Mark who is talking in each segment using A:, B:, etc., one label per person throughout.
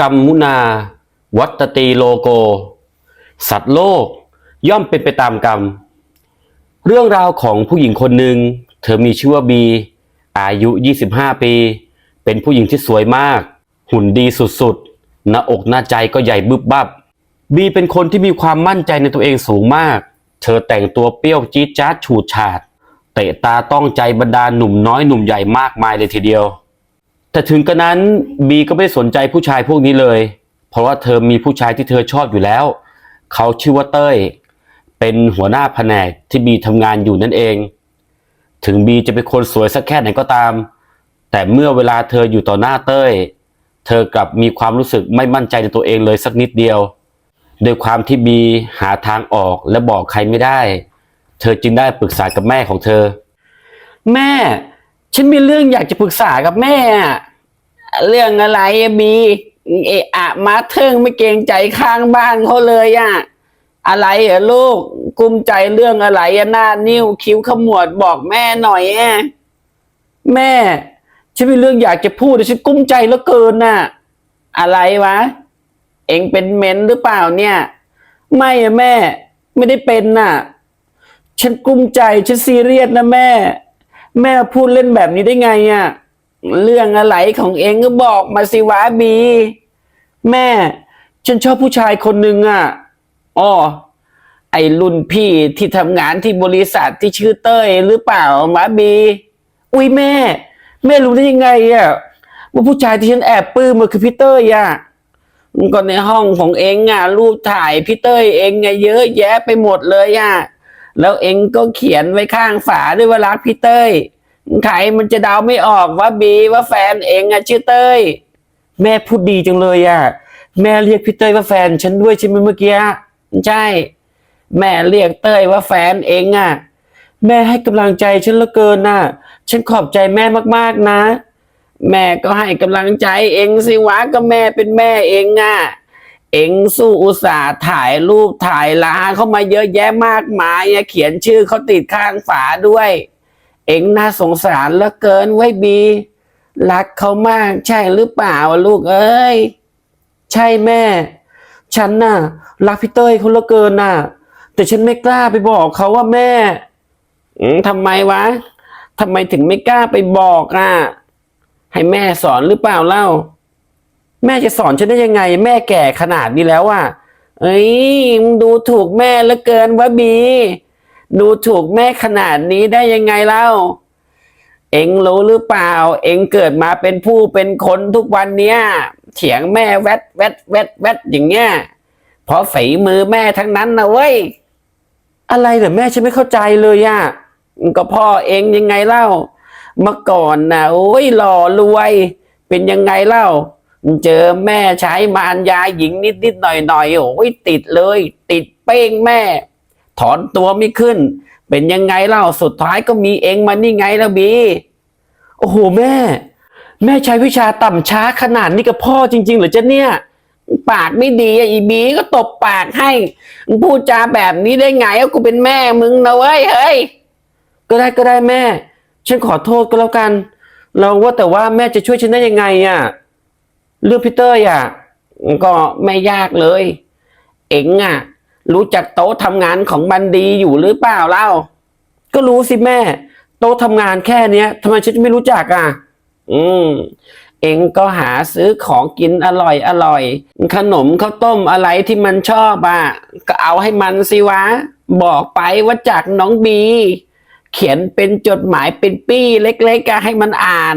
A: กัมมุนา วัตตีโลโก สัตว์โลกย่อมเป็นไปตามกรรม เรื่องราวของผู้หญิงคนหนึ่ง เธอมีชื่อว่าบี อายุ 25 ปี เป็นผู้หญิงที่สวยมาก หุ่นดีสุดๆ หน้าอกหน้าใจก็ใหญ่บึบบับ บีเป็นคนที่มีความมั่นใจในตัวเองสูงมาก เธอแต่งตัวเปรี้ยวจี๊ดจ๊าดฉูดฉาด เตะตาต้องใจบรรดาหนุ่มน้อยหนุ่มใหญ่มากมายเลยทีเดียว แต่ถึงกระนั้นบีก็ไม่สนใจผู้ชายพวกนี้เลย เพราะว่าเธอมีผู้ชายที่เธอชอบอยู่แล้ว เขาชื่อว่าเต้ย เป็นหัวหน้าแผนกที่บีทำงานอยู่นั่นเอง ถึงบีจะเป็นคนสวยสักแค่ไหนก็ตาม แต่เมื่อเวลาเธออยู่ต่อหน้าเต้ย เธอกลับมีความรู้สึกไม่มั่นใจในตัวเองเลยสักนิดเดียวโดยความที่บีหาทางออกและบอกใครไม่ได้ เธอจึงได้ปรึกษากับแม่ของเธอ แม่ ฉันมีเรื่องอยากจะปรึกษากับแม่อะเรื่องอะไรอะบีเอะอะมาเทิงไม่เกรงใจข้างบ้านเขาเลยอะอะไรอะลูกกุมใจเรื่องอะไรอะหน้านิ้วคิ้วขมวดบอกแม่หน่อยอะแม่ ฉันมีเรื่องอยากจะพูดแต่ฉันกุ้มใจเหลือเกินน่ะ อะไรวะ เองเป็นเมนหรือเปล่าเนี่ย ไม่อะแม่ ไม่ได้เป็นน่ะ ฉันกุ้มใจฉันซีเรียสนะแม่ แม่พูดเล่นแบบนี้ได้ไงอะ่ะ เรื่องอะไรของเองก็บอกมาสิวะบี แม่ ฉันชอบผู้ชายคนหนึ่งอะอ๋อไอรุ่นพี่ที่ทำงานที่บริษัทที่ชื่อเต้ยหรือเปล่ามะบี อุ้ยแม่ แม่รู้ได้ยังไงอะว่าผู้ชายที่ฉันแอบปลื้มมันคือพี่เต้ยอะก็ในห้องของเองอะรูปถ่ายพี่เต้ยเองไงเยอะแยะไปหมดเลยอะ แล้วเองก็เขียนไว้ข้างฝาด้วยว่ารักพี่เต้ยใครมันจะเดาไม่ออกว่าบีว่าแฟนเองอะชื่อเต้ย แม่พูดดีจังเลยอะแม่เรียกพี่เต้ยว่าแฟนฉันด้วยใช่ไหมเมื่อกี้ใช่ แม่เรียกเต้ยว่าแฟนเองอะแม่ให้กำลังใจฉันเหลือเกินน่ะ ฉันขอบใจแม่มากๆนะ แม่ก็ให้กำลังใจเองสิวะก็แม่เป็นแม่เองอะ เอ็งสู้อุตส่าห์ถ่ายรูปถ่ายลาเข้ามาเยอะแยะมากมายเขียนชื่อเขาติดข้างฝาด้วย เอ็งน่าสงสารเหลือเกินไว้บี รักเขามากใช่หรือเปล่าลูกเอ้ย ใช่แม่ ฉันน่ะ รักพี่เต้ยเขาเหลือเกินน่ะ แต่ฉันไม่กล้าไปบอกเขาว่าแม่ อืมทำไมวะทำไมถึงไม่กล้าไปบอกอะ ให้แม่สอนหรือเปล่าเล่า แม่จะสอนฉันได้ยังไง แม่แก่ขนาดนี้แล้วอะเอ้ยมึงดูถูกแม่เหลือเกินวะบี ดูถูกแม่ขนาดนี้ได้ยังไงเล่า เอ็งรู้หรือเปล่า เอ็งเกิดมาเป็นผู้เป็นคนทุกวันเนี้ยเถียงแม่แวดแวดแวดแวดอย่างเงี้ยเพราะฝีมือแม่ทั้งนั้นนะเว้ยอะไรเหรอแม่ฉันไม่เข้าใจเลยอะก็พ่อเองยังไงเล่า เมื่อก่อนนะโอ้ยหล่อรวย เป็นยังไงเล่า เจอแม่ใช้มารยาหญิงนิดนิดๆหน่อยหน่อยๆโอ้ยติดเลย ติดเป้งแม่ ถอนตัวไม่ขึ้น เป็นยังไงเล่าสุดท้ายก็มีเองมานี่ไงล้วบี โอ้โหแม่ แม่ใช้วิชาต่ำช้าขนาดนี้กับพ่อจริง ๆ หรือจะเนี่ย ปากไม่ดีอีบีก็ตบปากให้พูดจาแบบนี้ได้ไงว่ากูเป็นแม่มึงนะเว้ยเฮ้ยก็ได้ก็ได้แม่ ฉันขอโทษก็แล้วกัน เราว่าแต่ว่าแม่จะช่วยฉันได้ยังไงอะ เรื่องพี่เตอร์อะก็ไม่ยากเลย เอ็งอะ รู้จักโต๊ะทำงานของบันดีอยู่หรือเปล่าเล่า ก็รู้สิแม่ โต๊ะทำงานแค่เนี้ยทำไมฉันจะไม่รู้จักอะ อืม เอ็งก็หาซื้อของกินอร่อยอร่อย ขนมข้าวต้มอะไรที่มันชอบอะ ก็เอาให้มันสิวะ บอกไปว่าจากน้องบี เขียนเป็นจดหมายเป็นปี้เล็กๆอะให้มันอ่าน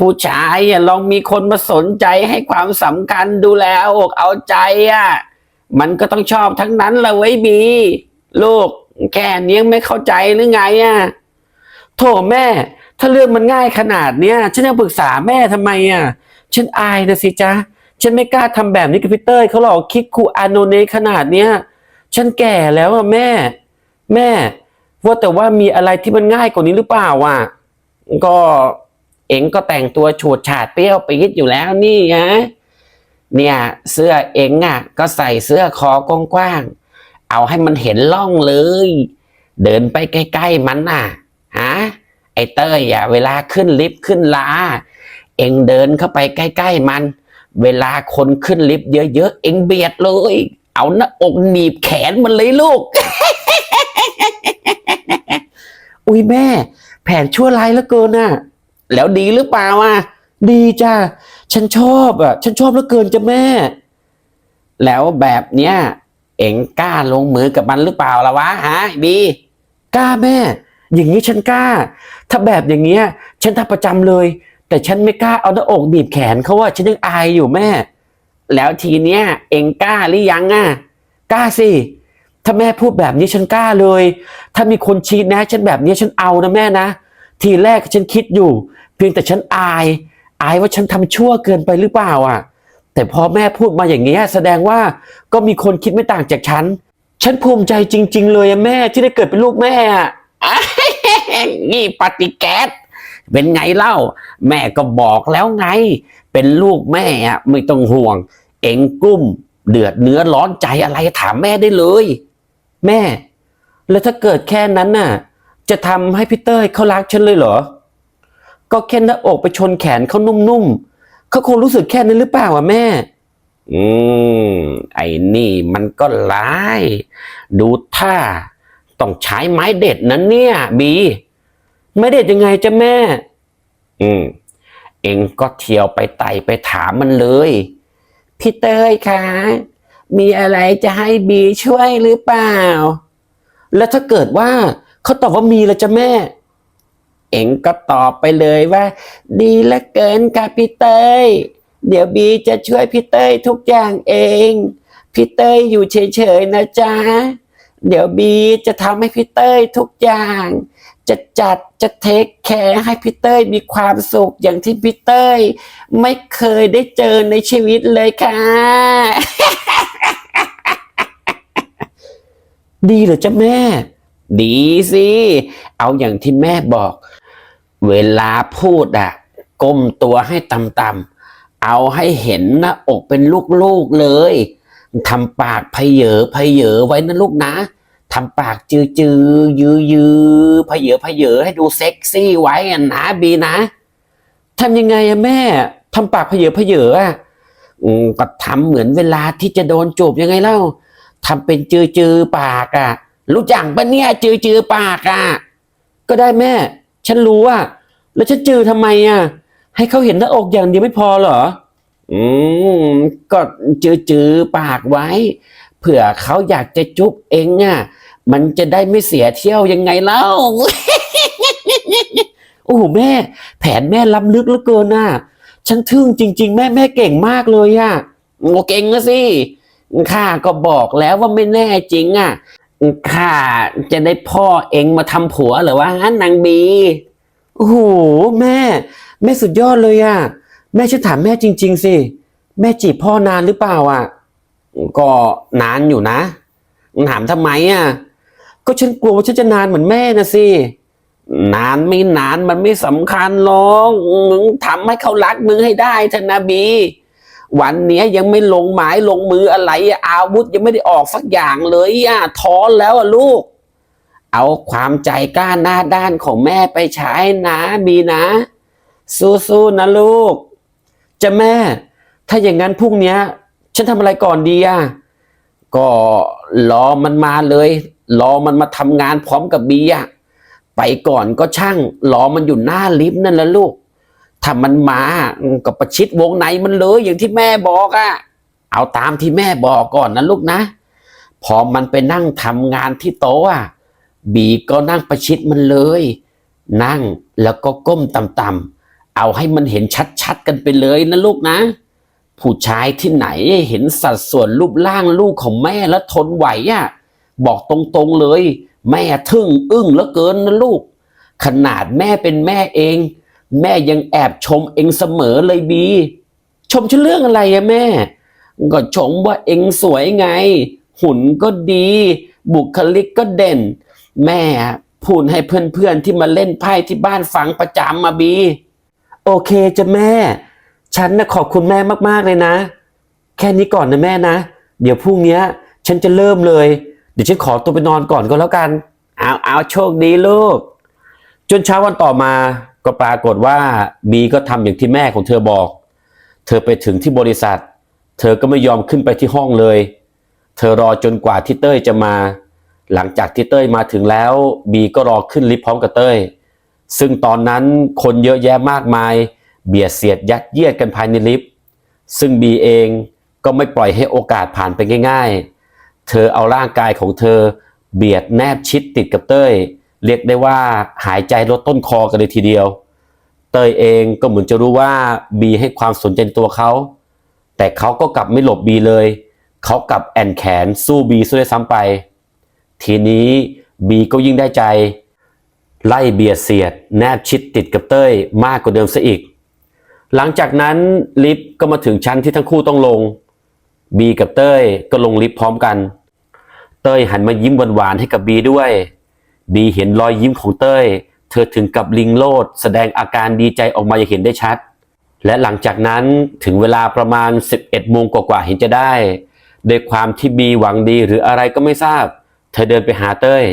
A: ผู้ชายอะลองมีคนมาสนใจให้ความสำคัญดูแลเอาอกเอาใจอะมันก็ต้องชอบทั้งนั้นละเว้ยบี ลูกแค่นี้ยังไม่เข้าใจหรือไงอะโถแม่ ถ้าเรื่องมันง่ายขนาดเนี้ยฉันยังปรึกษาแม่ทำไมอะฉันอายนะสิจ๊ะฉันไม่กล้าทำแบบนี้กับพี่เต้ยเขาหรอกคิดคูอาโนเนขนาดเนี้ยฉันแก่แล้วอะแม่ แม่ ว่าแต่ว่ามีอะไรที่มันง่ายกว่านี้หรือเปล่าอะก็ เองก็แต่งตัวฉูดฉาดเปรี้ยวปี๊ดอยู่แล้วนี่ฮะเนี่ยเสื้อเองอะ ก็ใส่เสื้อคอกว้างๆเอาให้มันเห็นล่องเลย เดินไปใกล้ๆมันน่ะฮะไอเต้ยอะเวลาขึ้นลิฟต์ขึ้นลา เองเดินเข้าไปใกล้ๆมัน เวลาคนขึ้นลิฟต์เยอะๆเองเบียดเลย เอาหน้าอกหนีบแขนมันเลยลูก อุ้ยแม่ แผนชั่วร้ายเหลือเกินน่ะ แล้วดีหรือเปล่าอะดีจ้ะฉันชอบอะ ฉันชอบเหลือเกินจ้ะแม่ แล้วแบบเนี้ยเอ็งกล้าลงมือกับมันหรือเปล่าล่ะวะฮะบีกล้าแม่ อย่างนี้ฉันกล้า ถ้าแบบอย่างเงี้ย ฉันทำประจำเลย แต่ฉันไม่กล้าเอาหน้าอกบีบแขนเขาว่าฉันยังอายอยู่แม่ แล้วทีเนี้ย เอ็งกล้าหรือยังอะกล้าสิถ้าแม่พูดแบบนี้ฉันกล้าเลย ถ้ามีคนชี้แนะ ฉันแบบนี้ฉันเอานะแม่นะ ทีแรกฉันคิดอยู่ พียงแต่ฉันอาย อายว่าฉันทำชั่วเกินไปหรือเปล่าอะ แต่พอแม่พูดมาอย่างเงี้แสดงว่าก็มีคนคิดไม่ต่างจากฉัน ฉันภูมิใจจริง ๆ เลยแม่ที่ได้เกิดเป็นลูกแม่อะนี่ปฏิแก๊สเป็นไงเล่า แม่ก็บอกแล้วไง เป็นลูกแม่อะไม่ต้องห่วง เอ็งกุ้ม เดือดเนื้อร้อนใจอะไรถามแม่ได้เลย แม่ แล้วถ้าเกิดแค่นั้นน่ะ จะทำให้พี่เต้ยเขารักฉันเลยเหรอ ก็แค่หน้าอกไปชนแขนเขานุ่มๆเขาคงรู้สึกแค่นั้นหรือเปล่าอะแม่ อืม ไอ้นี่มันก็ร้าย ดูท่า ต้องใช้ไม้เด็ดนั้นเนี่ย บีไม้เด็ดยังไงจ้ะแม่ อืม เองก็เที่ยวไปไต่ไปถามมันเลย พี่เต้ยคะมีอะไรจะให้บีช่วยหรือเปล่า แล้วถ้าเกิดว่าเขาตอบว่ามีแล้วจ้ะแม่ เอ็งก็ตอบไปเลยว่า ดีลือเกินค่ะพี่เต้ยเดี๋ยวบีจะช่วยพี่เต้ยทุกอย่างเอง พี่เต้ยอยู่เฉยๆนะจ๊ะ เดี๋ยวบีจะทำให้พี่เต้ยทุกอย่าง จะจัดจะเทคแคร์ให้พี่เต้ยมีความสุขอย่างที่พี่เต้ยไม่เคยได้เจอในชีวิตเลยค่ะ ดีเหรอจ๊ะแม่ ดีสิ เอาอย่างที่แม่บอก เวลาพูดอะก้มตัวให้ต่ำๆเอาให้เห็นหน้าอกเป็นลูกๆเลยทำปากเพเยอเพเยอไว้นะลูกนะทำปากจือจือยือยือเพเยอเพเยอให้ดูเซ็กซี่ไว้อะนะบีนะทำยังไงอะแม่ทำปากเพเยอเพเยออะอืมก็ทำเหมือนเวลาที่จะโดนจูบยังไงเล่าทำเป็นจือจือปากอะรู้จักปะเนี่ยจือจือปากอะก็ได้แม่ ฉันรู้อะแล้วฉันจือทำไมอะให้เขาเห็นหน้าอกอย่างเดียวไม่พอเหรอ อืมก็จือจือปากไว้ เผื่อเขาอยากจะจุ๊บเองอะมันจะได้ไม่เสียเที่ยวยังไงเล่า โอ้โหแม่ แผนแม่ล้ำลึกเหลือเกินน่ะฉันทึ่งจริง ๆ แม่แม่เก่งมากเลยอะโอ้เก่งนะสิข้าก็บอกแล้วว่าไม่แน่จริงอะ ข้าจะได้พ่อเองมาทำผัวเหรือวะนางบี โอ้โห แม่ แม่สุดยอดเลยอะแม่ช่วยถามแม่จริง ๆ สิ แม่จีบพ่อนานหรือเปล่าอะก็นานอยู่นะ ถามทำไมอะก็ฉันกลัวว่าฉันจะนานเหมือนแม่นะสิ นานไม่นานมันไม่สำคัญหรอกมึงทำให้เขารักมึงให้ได้เถอะนะบี วันนี้ยังไม่ลงหมายลงมืออะไรอาวุธยังไม่ได้ออกสักอย่างเลยอะท้อแล้วอะลูก เอาความใจกล้าหน้าด้านของแม่ไปใช้นะบีนะ สู้ๆนะลูก จะแม่ ถ้าอย่างนั้นพรุ่งนี้ฉันทำอะไรก่อนดีอะก็รอมันมาเลยรอมันมาทำงานพร้อมกับบีอะไปก่อนก็ช่างรอมันอยู่หน้าลิฟต์นั่นแหละลูก ถ้ามันมาก็ประชิดวงในมันเลยอย่างที่แม่บอกอะเอาตามที่แม่บอกก่อนนะลูกนะ พอมันไปนั่งทำงานที่โต๊ะอะบีก็นั่งประชิดมันเลย นั่งแล้วก็ก้มต่ำๆเอาให้มันเห็นชัดๆกันไปเลยนะลูกนะ ผู้ชายที่ไหนเห็นสัดส่วนรูปร่างลูกของแม่แล้วทนไหวอะบอกตรงๆเลย แม่ทึ่งอึ้งเหลือเกินนะลูก ขนาดแม่เป็นแม่เอง แม่ยังแอบชมเองเสมอเลยบี ชมฉันเรื่องอะไรอะแม่ ก็ชมว่าเองสวยไง หุ่นก็ดี บุคลิกก็เด่น แม่พูดให้เพื่อนๆที่มาเล่นไพ่ที่บ้านฟังประจำมาบี โอเคจ้ะแม่ ฉันนะขอบคุณแม่มากๆเลยนะ แค่นี้ก่อนนะแม่นะ เดี๋ยวพรุ่งนี้ฉันจะเริ่มเลย เดี๋ยวฉันขอตัวไปนอนก่อนก็แล้วกัน เอาเอาโชคดีลูก จนเช้าวันต่อมา ก็ปรากฏว่าบีก็ทำอย่างที่แม่ของเธอบอก เธอไปถึงที่บริษัท เธอก็ไม่ยอมขึ้นไปที่ห้องเลย เธอรอจนกว่าที่เต้ยจะมา หลังจากที่เต้ยมาถึงแล้วบีก็รอขึ้นลิฟต์พร้อมกับเต้ย ซึ่งตอนนั้นคนเยอะแยะมากมาย เบียดเสียดยัดเยียดกันภายในลิฟต์ ซึ่งบีเองก็ไม่ปล่อยให้โอกาสผ่านไปง่าย ๆ เธอเอาร่างกายของเธอเบียดแนบชิดติดกับเต้ย เรียกได้ว่าหายใจลดต้นคอกันเลยทีเดียว เต้ยเองก็เหมือนจะรู้ว่าบีให้ความสนใจตัวเขา แต่เขาก็กลับไม่หลบบีเลย เขากลับแอนแขนสู้บีซะด้ซ้ำไป ทีนี้บีก็ยิ่งได้ใจ ไล่เบียดเสียด แนบชิดติดกับเต้ยมากกว่าเดิมซะอีก หลังจากนั้นลิฟต์ก็มาถึงชั้นที่ทั้งคู่ต้องลง บีกับเต้ยก็ลงลิฟต์พร้อมกัน เต้ยหันมายิ้มหวานๆให้กับบีด้วย บีเห็นรอยยิ้มของเต้ย เธอถึงกับลิงโลด แสดงอาการดีใจออกมาอย่างเห็นได้ชัด และหลังจากนั้นถึงเวลาประมาณ 11โมงกว่าๆเห็นจะได้โดยความที่บีหวังดีหรืออะไรก็ไม่ทราบ เธอเดินไปหาเต้ย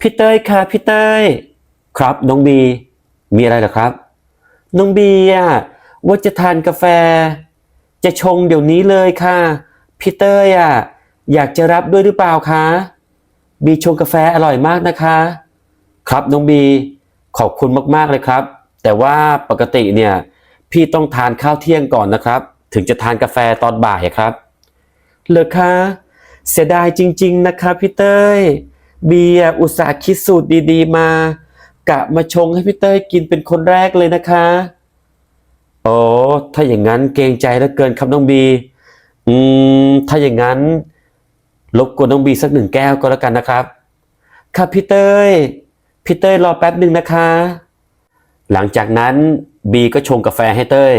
A: พี่เต้ยค่ะพี่เต้ย ครับน้องบี มีอะไรหรอครับ น้องบีอะว่าจะทานกาแฟ จะชงเดี๋ยวนี้เลยค่ะพี่เต้ยอะอยากจะรับด้วยหรือเปล่าคะ บีชงกาแฟอร่อยมากนะคะ ครับน้องบี ขอบคุณมากๆเลยครับ แต่ว่าปกติเนี่ย พี่ต้องทานข้าวเที่ยงก่อนนะครับ ถึงจะทานกาแฟตอนบ่ายครับเหรอคะเสียดายจริง ๆ นะคะพี่เต้ยบีอุตส่าห์คิดสูตรดีๆ มากะมาชงให้พี่เต้ยกินเป็นคนแรกเลยนะคะโอ้ถ้าอย่างนั้นเกรงใจเหลือเกินครับน้องบี อืม ถ้าอย่างนั้น รบกวนน้องบีสักหนึ่งแก้วก็แล้วกันนะครับ ครับพี่เต้ย พี่เต้ยรอแป๊บหนึ่งนะคะ หลังจากนั้นบีก็ชงกาแฟให้เต้ย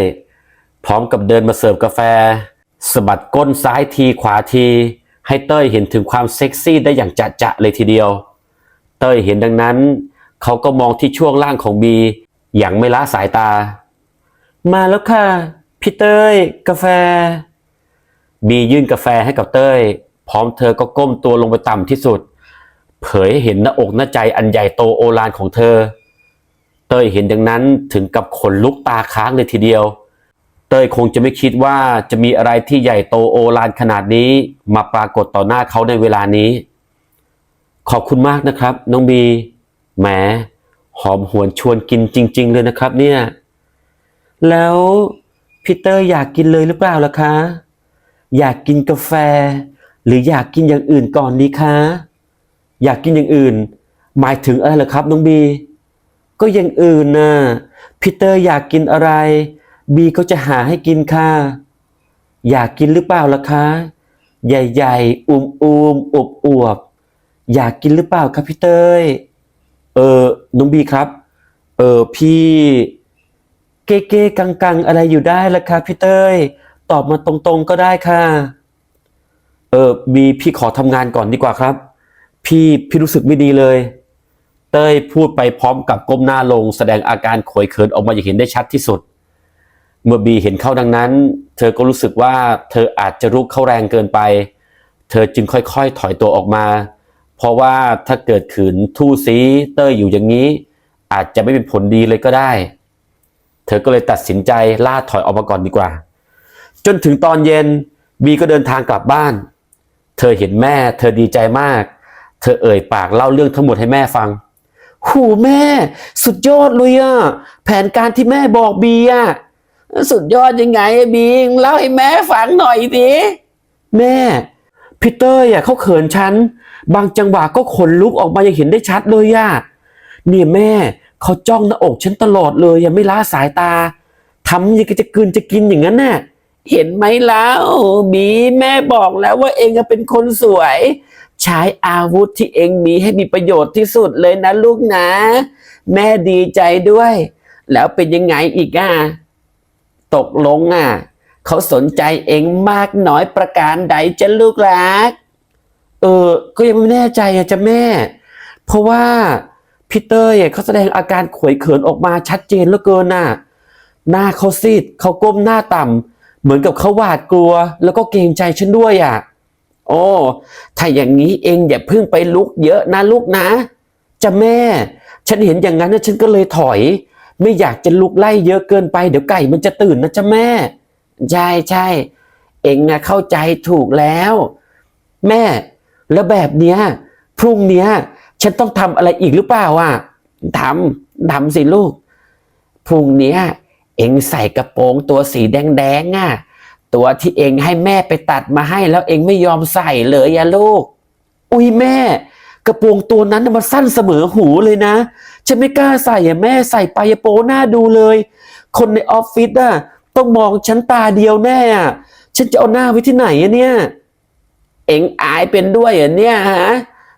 A: พร้อมกับเดินมาเสิร์ฟกาแฟสะบัดก้นซ้ายทีขวาที ให้เต้ยเห็นถึงความเซ็กซี่ได้อย่างจะจะเลยทีเดียว เต้ยเห็นดังนั้น เขาก็มองที่ช่วงล่างของบีอย่างไม่ละสายตา มาแล้วค่ะ พี่เต้ย กาแฟ บียื่นกาแฟให้กับเต้ย พร้อมเธอก็ก้มตัวลงไปต่ำที่สุด เผยให้เห็นหน้าอกหน้าใจอันใหญ่โตโอฬารของเธอ เต้ยเห็นดังนั้นถึงกับขนลุกตาค้างเลยทีเดียว เต้ยคงจะไม่คิดว่าจะมีอะไรที่ใหญ่โตโอฬารขนาดนี้มาปรากฏต่อหน้าเขาในเวลานี้ ขอบคุณมากนะครับ น้องบีแหมหอมหวนชวนกินจริง ๆ เลยนะครับเนี่ย แล้วพีเตอร์อยากกินเลยหรือเปล่าล่ะคะ อยากกินกาแฟ หรืออยากกินอย่างอื่นก่อนดีคะ อยากกินอย่างอื่น หมายถึงอะไรเหรอครับน้องบี ก็อย่างอื่นน่ะพีเตอร์อยากกินอะไร บีก็จะหาให้กินค่ะ อยากกินหรือเปล่าล่ะคะ ใหญ่ๆอุ้มๆอวบอวบๆอยากกินหรือเปล่าครับพี่เต้ยเออน้องบีครับ เออพี่ เก้เก้กังกังๆอะไรอยู่ได้ล่ะครับพี่เต้ยตอบมาตรงๆก็ได้ค่ะ เออบีพี่ขอทำงานก่อนดีกว่าครับ พี่พี่รู้สึกไม่ดีเลย เต้ยพูดไปพร้อมกับก้มหน้าลง แสดงอาการขวยเขินออกมาอย่างเห็นได้ชัดที่สุด เมื่อบีเห็นเข้าดังนั้น เธอก็รู้สึกว่าเธออาจจะรุกเข้าแรงเกินไป เธอจึงค่อยๆ ถอยตัวออกมา เพราะว่าถ้าเกิดขืนทู่ซีเต้ยอยู่อย่างนี้ อาจจะไม่เป็นผลดีเลยก็ได้ เธอก็เลยตัดสินใจล่าถอยออกมาก่อนดีกว่า จนถึงตอนเย็นบีก็เดินทางกลับบ้าน เธอเห็นแม่ เธอดีใจมาก เธอเอ่ยปากเล่าเรื่องทั้งหมดให้แม่ฟัง หูแม่ สุดยอดเลยอะแผนการที่แม่บอกบีอะสุดยอดยังไงบีเล่าให้แม่ฟังหน่อยสิแม่พีเต้ยอะเขาเขินฉัน บางจังหวะก็ขนลุกออกมาย่างเห็นได้ชัดเลยอะเนี่ยแม่เขาจ้องหน้าอกฉันตลอดเลยยังไม่ล้าสายตาทำยังจะกลืนจะกินอย่างนั้นน่ะ เห็นไหมแล้วบีแม่บอกแล้วว่าเองอะเป็นคนสวย ใช้อาวุธที่เองมีให้มีประโยชน์ที่สุดเลยนะลูกนะ แม่ดีใจด้วย แล้วเป็นยังไงอีกอะตกลงอะเขาสนใจเองมากน้อยประการใดจะลูกรัก เออ ก็ยังไม่แน่ใจอะจ้ะแม่ เพราะว่าพีเตอร์เขาแสดงอาการขวยเขินออกมาชัดเจนเหลือเกินน่ะ หน้าเขาซีดเขาก้มหน้าต่ำ เหมือนกับเขาหวาดกลัว แล้วก็เกรงใจฉันด้วยอะ โอ้ถ้าอย่างนี้เองอย่าเพิ่งไปลุกเยอะนะลูกนะจะแม่ ฉันเห็นอย่างนั้นนะฉันก็เลยถอย ไม่อยากจะลุกไล่เยอะเกินไปเดี๋ยวไก่มันจะตื่นนะจ๊ะแม่ ใช่ใช่เองอะเข้าใจถูกแล้ว แม่ แล้วแบบเนี้ยพรุ่งเนี้ย ฉันต้องทำอะไรอีกหรือเปล่าอะทำทำสิลูก พรุ่งเนี้ย เองใส่กระโปรงตัวสีแดงๆอะ ตัวที่เองให้แม่ไปตัดมาให้แล้วเองไม่ยอมใส่เลยอะลูก อุ้ยแม่ กระโปรงตัวนั้นน่ะมันสั้นเสมอหูเลยนะฉันไม่กล้าใส่อะแม่ใส่ไปโปหน้าดูเลย คนในออฟฟิศอะต้องมองฉันตาเดียวแน่อะฉันจะเอาหน้าไว้ที่ไหนอะเนี่ย เอ็งอายเป็นด้วยเหรอเนี่ยฮะ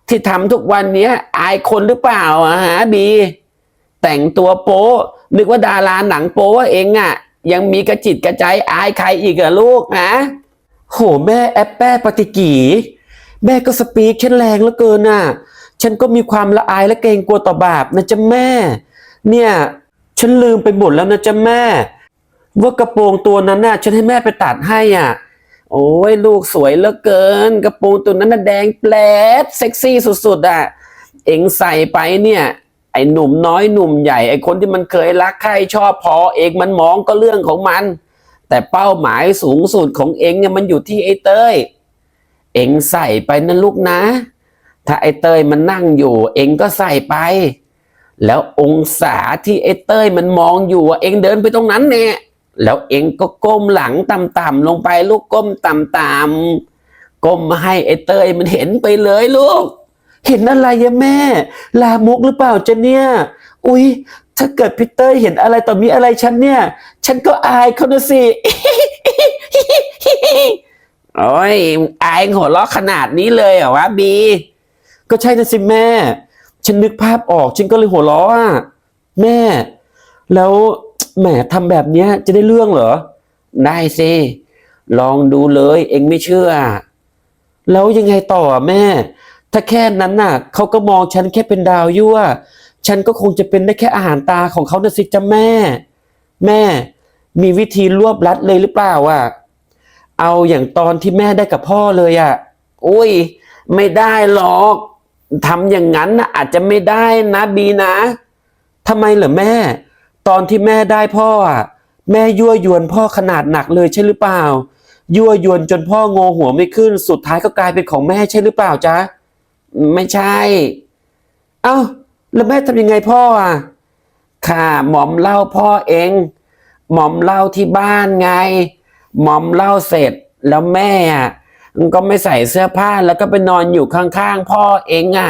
A: ที่ทำทุกวันเนี้ยอายคนหรือเปล่าอะฮะบี แต่งตัวโป๊นึกว่าดาราหนังโป๊ว่าเองอะยังมีกระจิตกระใจอายใครอีกอะลูกฮะโหแม่แอปแป้ปฏิกีแม่ก็สปีกฉันแรงเหลือเกินน่ะ ฉันก็มีความละอายและเกรงกลัวต่อบาปนะจ๊ะแม่ เนี่ย ฉันลืมไปหมดแล้วนะจ๊ะแม่ ว่ากระโปรงตัวนั้นน่ะ ฉันให้แม่ไปตัดให้อะ โอ้ยลูกสวยเหลือเกิน กระโปรงตัวนั้นน่ะแดงแปลดเซ็กซี่สุดๆอะ เอ็งใส่ไปเนี่ย ไอ้หนุ่มน้อยหนุ่มใหญ่ไอ้คนที่มันเคยรักใครชอบพอเองมันมองก็เรื่องของมัน แต่เป้าหมายสูงสุดของเองเนี่ยมันอยู่ที่ไอ้เต้ย เองใส่ไปนะลูกนะ ถ้าไอ้เต้ยมันนั่งอยู่ เองก็ใส่ไป แล้วองศาที่ไอ้เต้ยมันมองอยู่เองเดินไปตรงนั้นเนี่ยแล้วเองก็ก้มหลังต่ำๆลงไปลูกก้มต่ำๆก้มมาให้ไอ้เต้ยมันเห็นไปเลยลูก เห็นอะไรอะแม่ ลามกหรือเปล่าจะเนี่ย อุ๊ย ถ้าเกิดพีเตอร์เห็นอะไรต่อมีอะไรฉันเนี่ย ฉันก็อายเขานะสิโอ้ยอายหัวเราะขนาดนี้เลยเหรอวะบี ก็ใช่นะสิแม่ ฉันนึกภาพออกฉันก็เลยหัวเราะอะแม่ แล้วแหมทำแบบเนี้ยจะได้เรื่องเหรอ ได้สิลองดูเลย เองไม่เชื่อ แล้วยังไงต่อแม่ ถ้าแค่นั้นน่ะเขาก็มองฉันแค่เป็นดาวยั่ว ฉันก็คงจะเป็นได้แค่อาหารตาของเขาน่ะสิจ้ะแม่ แม่ มีวิธีรวบรัดเลยหรือเปล่าอะ เอาอย่างตอนที่แม่ได้กับพ่อเลยอะอุ้ย ไม่ได้หรอกทำอย่างนั้นนะอาจจะไม่ได้นะบีนะทำไมเหรอแม่ ตอนที่แม่ได้พ่ออะแม่ยั่วยวนพ่อขนาดหนักเลยใช่หรือเปล่า ยั่วยวนจนพ่องอหัวไม่ขึ้นสุดท้ายก็กลายเป็นของแม่ใช่หรือเปล่าจ๊ะ ไม่ใช่ เอ้า แล้วแม่ทำยังไงพ่ออะค่ะหม่อมเล่าพ่อเอง หม่อมเล่าที่บ้านไง หม่อมเล่าเสร็จแล้วแม่อะก็ไม่ใส่เสื้อผ้าแล้วก็ไปนอนอยู่ข้างๆพ่อเองอะ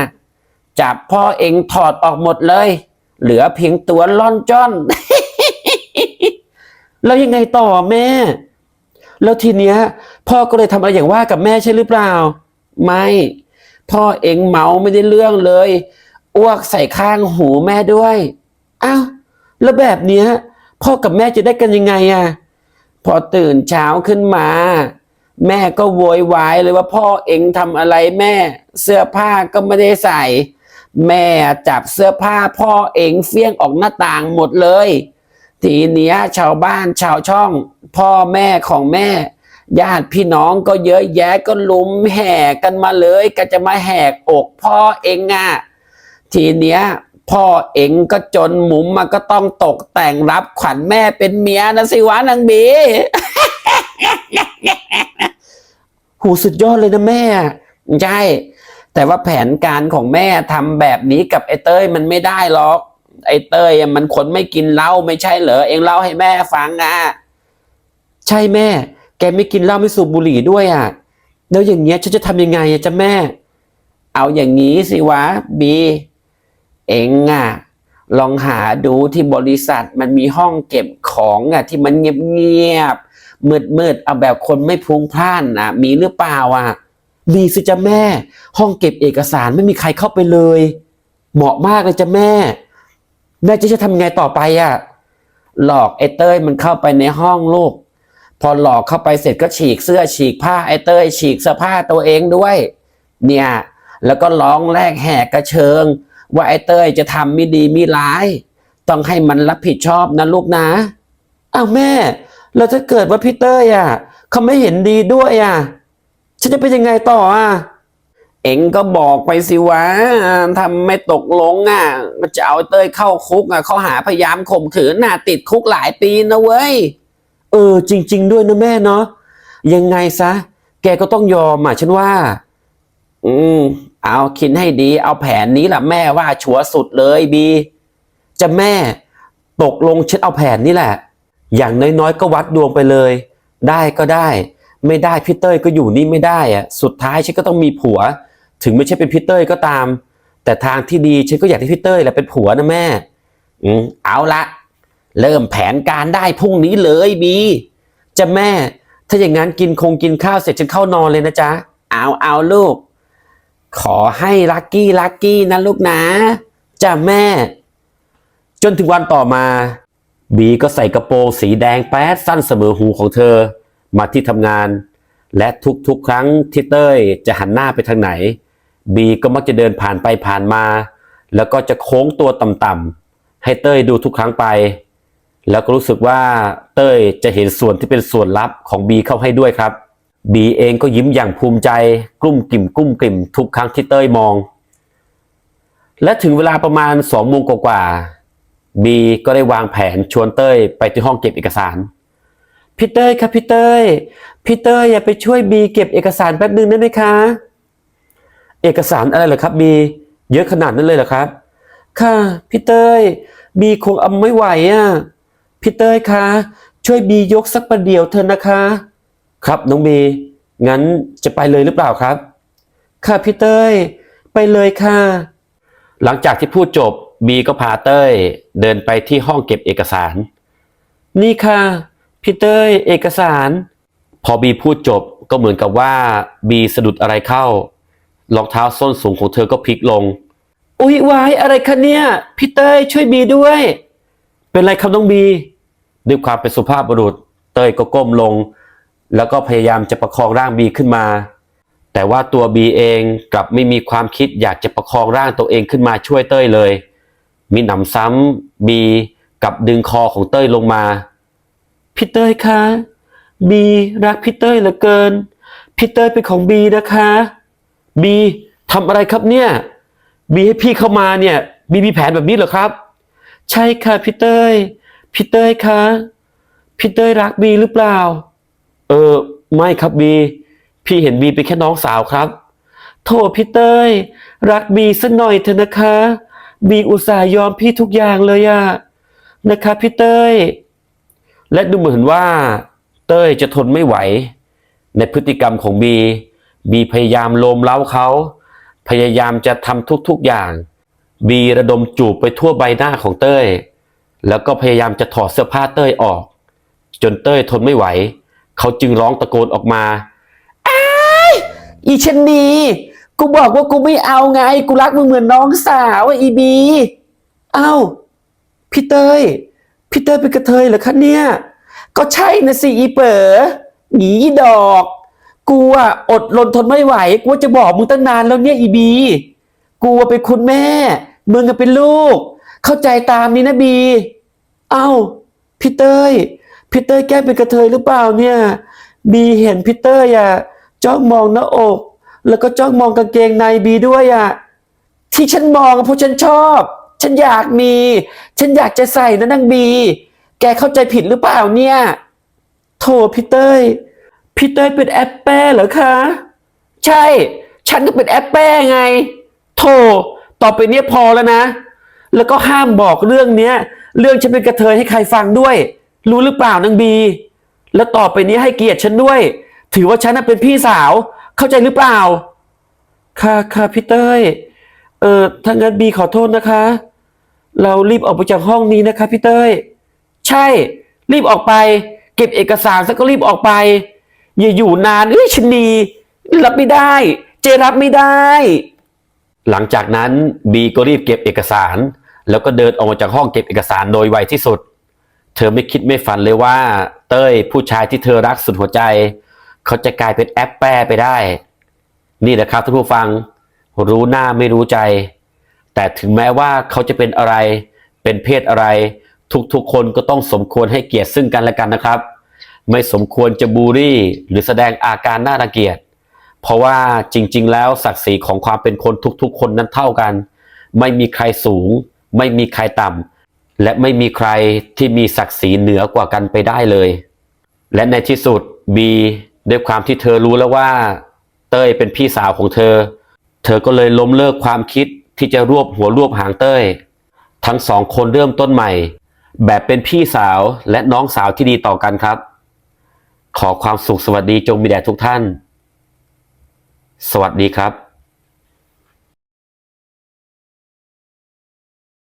A: จับพ่อเองถอดออกหมดเลย เหลือเพียงตัวล่อนจ้อน แล้วยังไงต่อแม่ แล้วทีเนี้ย พ่อก็เลยทำอะไรอย่างว่ากับแม่ใช่หรือเปล่า ไม่ พ่อเองเมาไม่ได้เรื่องเลยอ้วกใส่ข้างหูแม่ด้วยอ้าวแล้วแบบเนี้ยพ่อกับแม่จะได้กันยังไงอะพอตื่นเช้าขึ้นมา แม่ก็โวยวายเลยว่าพ่อเองทำอะไรแม่ เสื้อผ้าก็ไม่ได้ใส่ แม่จับเสื้อผ้าพ่อเองเฟี้ยงออกหน้าต่างหมดเลย ทีเนี้ยชาวบ้านชาวช่อง พ่อแม่ของแม่ ญาติพี่น้องก็เยอะแยะก็ลุมแห่กันมาเลยก็จะมาแหกอกพ่อเองอะทีเนี้ยพ่อเองก็จนหมุมมันก็ต้องตกแต่งรับขวัญแม่เป็นเมียนะสิวะนางบีหูสุดยอดเลยนะแม่ ใช่ แต่ว่าแผนการของแม่ทำแบบนี้กับไอ้เต้ยมันไม่ได้หรอก ไอ้เต้ยมันคนไม่กินเหล้าไม่ใช่เหรอ เองเล่าให้แม่ฟังอะ ใช่แม่ กไม่กินเหล้าไม่สูบบุหรี่ด้วยอะแล้วอย่างเงี้ยฉันจะทำยังไงอะจ๊ะแม่ เอาอย่างนี้สิวะบีเองอะลองหาดูที่บริษัทมันมีห้องเก็บของอะที่มันเงียบๆมืดๆเอาแบบคนไม่พุงพล่านอะ มีหรือเปล่าอะมีสิจ้ะแม่ ห้องเก็บเอกสารไม่มีใครเข้าไปเลย เหมาะมากเลยจ้ะแม่แม่จะจะทำไงต่อไปอะหลอกไอ้เต้ยมันเข้าไปในห้องลูก พอหลอกเข้าไปเสร็จก็ฉีกเสื้อฉีกผ้าไอเต้ยฉีกเสื้อผ้าตัวเองด้วย เนี่ย แล้วก็ร้องแลกแหกกระเชิง ว่าไอเต้ยจะทำไม่ดีไม่ร้าย ต้องให้มันรับผิดชอบนะลูกนะอ้าวแม่แล้วถ้าเกิดว่าพี่เต้ยอะเขาไม่เห็นดีด้วยอะฉันจะเป็นยังไงต่ออะเอ็งก็บอกไปสิวะทำไม่ตกลงอะจะเอาเต้ยเข้าคุกอะเขาหาพยายามข่มขืนน่ะติดคุกหลายปีนะเว้ย เออ จริง ๆ ด้วยนะแม่เนาะยังไงซะ แกก็ต้องยอมอะฉันว่า อืม เอาคิดให้ดี เอาแผนนี้แหละแม่ว่าชัวร์สุดเลยบี จะแม่ตกลงฉันเอาแผนนี้แหละ อย่างน้อยๆก็วัดดวงไปเลย ได้ก็ได้ ไม่ได้พี่เต้ยก็อยู่นี่ไม่ได้อะสุดท้ายฉันก็ต้องมีผัว ถึงไม่ใช่เป็นพี่เต้ยก็ตาม แต่ทางที่ดีฉันก็อยากให้พี่เต้ยแหละเป็นผัวนะแม่ อืมเอาละ เริ่มแผนการได้พรุ่งนี้เลยบีจะแม่ ถ้าอย่างนั้นกินคงกินข้าวเสร็จฉันเข้านอนเลยนะจ๊ะเอาเอาลูก ขอให้ลักกี้ลักกี้นะลูกนะจ้ะแม่ จนถึงวันต่อมา บีก็ใส่กระโปรงสีแดงแป๊ดสั้นเสมอหูของเธอ มาที่ทำงาน และทุกๆ ครั้งที่เต้ยจะหันหน้าไปทางไหน บีก็มักจะเดินผ่านไปผ่านมา แล้วก็จะโค้งตัวต่ำๆให้เต้ยดูทุกครั้งไป แล้วก็รู้สึกว่าเต้ยจะเห็นส่วนที่เป็นส่วนลับของบีเข้าให้ด้วยครับบีเองก็ยิ้มอย่างภูมิใจกลุ้มกลิ่มกลุ้มกลิ่มทุกครั้งที่เต้ยมอง และถึงเวลาประมาณสองโมงกว่าบีก็ได้วางแผนชวนเต้ยไปที่ห้องเก็บเอกสารพี่เต้ยครับพี่เต้ยพี่เต้ยอย่าไปช่วยบีเก็บเอกสารแป๊บนึงได้ไหมคะ เอกสารอะไรเหรอครับบีเยอะขนาดนั้นเลยเหรอครับ ค่ะพี่เต้ยบีคงเอาไม่ไหวอะ พี่เต้ยคะช่วยบียกสักประเดี๋ยวเถอะนะคะ ครับน้องบีงั้นจะไปเลยหรือเปล่าครับ ค่ะพี่เต้ยไปเลยค่ะ หลังจากที่พูดจบบีก็พาเต้ยเดินไปที่ห้องเก็บเอกสาร นี่ค่ะพี่เต้ยเอกสาร พอบีพูดจบก็เหมือนกับว่าบีสะดุดอะไรเข้ารองเท้าส้นสูงของเธอก็พลิกลง อุ๊ยวายอะไรคะเนี่ยพี่เต้ยช่วยบีด้วย เป็นไรครับน้องบี ด้วยความเป็นสุภาพบุรุษ เต้ยก็ก้มลง แล้วก็พยายามจะประคองร่างบีขึ้นมา แต่ว่าตัวบีเองกลับไม่มีความคิดอยากจะประคองร่างตัวเองขึ้นมาช่วยเต้ยเลย มีหนำซ้ำบีกับดึงคอของเต้ยลงมา พี่เต้ยคะบีรักพี่เต้ยเหลือเกิน พี่เต้ยเป็นของบีนะคะบีทำอะไรครับเนี่ยบีให้พี่เข้ามาเนี่ยบีมีแผนแบบนี้เหรอครับ ใช่ค่ะพี่เต้ย พี่เต้ยคะพี่เต้ยรักบีหรือเปล่า เออ ไม่ครับบีพี่เห็นบีเป็นแค่น้องสาวครับ โทษพี่เต้ยรักบีสักหน่อยเถอะนะคะ บีอุตส่าห์ยอมพี่ทุกอย่างเลยอะนะคะพี่เต้ยและดูเหมือนว่า เต้ยจะทนไม่ไหว ในพฤติกรรมของบี บีพยายามโลมเล้าเขาพยายามจะทำทุกๆอย่าง บีระดมจูบไปทั่วใบหน้าของเต้ย แล้วก็พยายามจะถอดเสื้อผ้าเต้ยออก จนเต้ยทนไม่ไหว เขาจึงร้องตะโกนออกมาอีชนีกูบอกว่ากูไม่เอาไง กูรักมึงเหมือนน้องสาวอีบี เอ้าพี่เต้ยพี่เต้ยเป็นกระเทยเหรอคะเนี่ย ก็ใช่นะสิอีเป๋อหนีดอก กูอะอดรนทนไม่ไหว กูจะบอกมึงตั้งนานแล้วเนี่ยอีบี กูอะเป็นคุณแม่ มึงอะเป็นลูก เข้าใจตามนี้นะบี เอ้าพี่เต้ยพี่เต้ยแก้เป็นกระเทยหรือเปล่าเนี่ย บีเห็นพี่เต้ยอะจ้องมองหน้าอก แล้วก็จ้องมองกางเกงในบีด้วยอะที่ฉันมองเพราะฉันชอบ ฉันอยากมี ฉันอยากจะใส่นะนางบี แกเข้าใจผิดหรือเปล่าเนี่ยโถพี่เต้ยพี่เต้ยเป็นแอปแป้เหรอคะ ใช่ ฉันก็เป็นแอปแป้ไง โถต่อไปเนี้ยพอแล้วนะ แล้วก็ห้ามบอกเรื่องเนี้ย เรื่องฉันเป็นกระเทยให้ใครฟังด้วย รู้หรือเปล่านางบี แล้วต่อไปนี้ให้เกียรติฉันด้วย ถือว่าฉันน่ะเป็นพี่สาว เข้าใจหรือเปล่า ค่ะค่ะพี่เต้ยเออถ้างั้นบีขอโทษนะคะ เรารีบออกไปจากห้องนี้นะคะพี่เต้ย ใช่ รีบออกไป เก็บเอกสารซะก็รีบออกไป อย่าอยู่นานเอ้ยชนีรับไม่ได้ เจรับไม่ได้ หลังจากนั้นบีก็รีบเก็บเอกสาร แล้วก็เดินออกมาจากห้องเก็บเอกสารโดยไวที่สุด เธอไม่คิดไม่ฝันเลยว่า เต้ยผู้ชายที่เธอรักสุดหัวใจ เขาจะกลายเป็นแอปแปรไปได้ นี่แหละครับท่านผู้ฟัง รู้หน้าไม่รู้ใจ แต่ถึงแม้ว่าเขาจะเป็นอะไร เป็นเพศอะไร ทุกๆคนก็ต้องสมควรให้เกียรติซึ่งกันและกันนะครับ ไม่สมควรจะบูลลี่ หรือแสดงอาการน่ารังเกียจเพราะว่าจริง ๆ แล้วศักดิ์ศรีของความเป็นคนทุกๆ คนนั้นเท่ากัน ไม่มีใครสูง ไม่มีใครต่ำและไม่มีใครที่มีศักดิ์ศรีเหนือกว่ากันไปได้เลย และในที่สุดบีด้วยความที่เธอรู้แล้วว่า เต้ยเป็นพี่สาวของเธอ เธอก็เลยล้มเลิกความคิดที่จะรวบหัวรวบหางเต้ย ทั้งสองคนเริ่มต้นใหม่ แบบเป็นพี่สาวและน้องสาวที่ดีต่อกันครับ ขอความสุขสวัสดีจงมีแด่ทุกท่าน สวัสดีครับ